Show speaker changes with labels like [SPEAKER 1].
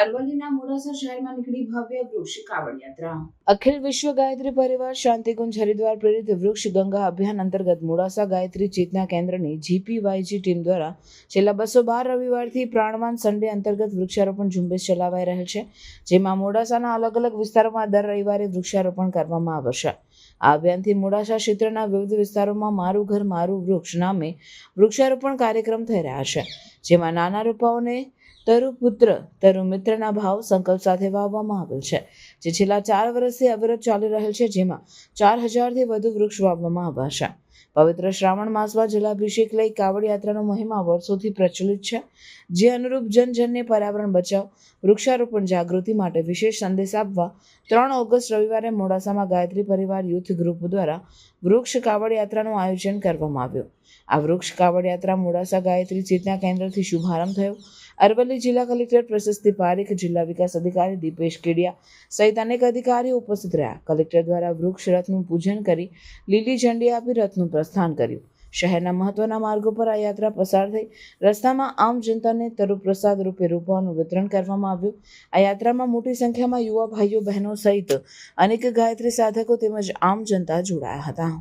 [SPEAKER 1] અરવલ્લીના મોડાસા શહેરમાં નીકળી ભવ્ય વૃક્ષ કાવડ યાત્રા અખિલ વિશ્વ ગાયત્રી પરિવાર, શાંતિકુંજ હરિદ્વાર પ્રેરિત વૃક્ષ ગંગા અભિયાન અંતર્ગત મોડાસા ગાયત્રી ચેતના કેન્દ્રની જીપીવાયજી ટીમ દ્વારા છેલ્લા બસો બાર રવિવારથી પ્રાણવાન સન્ડે અંતર્ગત વૃક્ષારોપણ ઝુંબેશ ચલાવાઈ રહેલ છે, જેમાં મોડાસાના અલગ અલગ વિસ્તારોમાં દર રવિવારે વૃક્ષારોપણ કરવામાં આવશે. આ અભિયાનથી મોડાસા ક્ષેત્રના વિવિધ વિસ્તારોમાં મારું ઘર, મારું વૃક્ષ નામે વૃક્ષારોપણ કાર્યક્રમ થઈ રહ્યા છે. જેમાં નાના રોપાઓને તરુ પુત્ર, તરુ મિત્રના ભાવ સંકલ્પ સાથે વાવવામાં આવેલ છે. જે છેલ્લા ચાર વર્ષથી અવિરત ચાલી રહેલ છે, જેમાં ચાર હજારથી વધુ વૃક્ષ વાવવામાં આવ્યા છે. પવિત્ર શ્રાવણ માસમાં જલાભિષેક લઈ કાવડ યાત્રાનો મહિમા વર્ષોથી પ્રચલિત છે, જે અનુરૂપ જનજનને પર્યાવરણ બચાવ, વૃક્ષારોપણ જાગૃતિ માટે વિશેષ સંદેશ આપવા ત્રણ ઓગસ્ટ રવિવારે મોડાસામાં ગાયત્રી પરિવાર યુથ ગ્રુપ દ્વારા વૃક્ષ કાવડ યાત્રાનું આયોજન કરવામાં આવ્યું. આ વૃક્ષ કાવડ યાત્રા મોડાસા ગાયત્રી ચેતના કેન્દ્રથી શુભારંભ થયો. અરવલ્લી જિલ્લા કલેક્ટર પ્રશસ્તિ પારીખ જિલ્લા વિકાસ અધિકારી દીપેશ કેડિયા સહિત અનેક અધિકારીઓ ઉપસ્થિત રહ્યા. કલેક્ટર દ્વારા વૃક્ષ રથનું પૂજન કરી લીલી ઝંડી આપી રથનું પ્રસ્થાન કર્યું. શહેરના મહત્વના માર્ગો પર આ યાત્રા પસાર થઈ રસ્તામાં આમ જનતાને તરુપ્રસાદ રૂપે રૂપાનું વિતરણ કરવામાં આવ્યું. આ યાત્રામાં મોટી સંખ્યામાં યુવા ભાઈઓ બહેનો સહિત અનેક ગાયત્રી સાધકો તેમજ આમ જનતા જોડાયા હતા.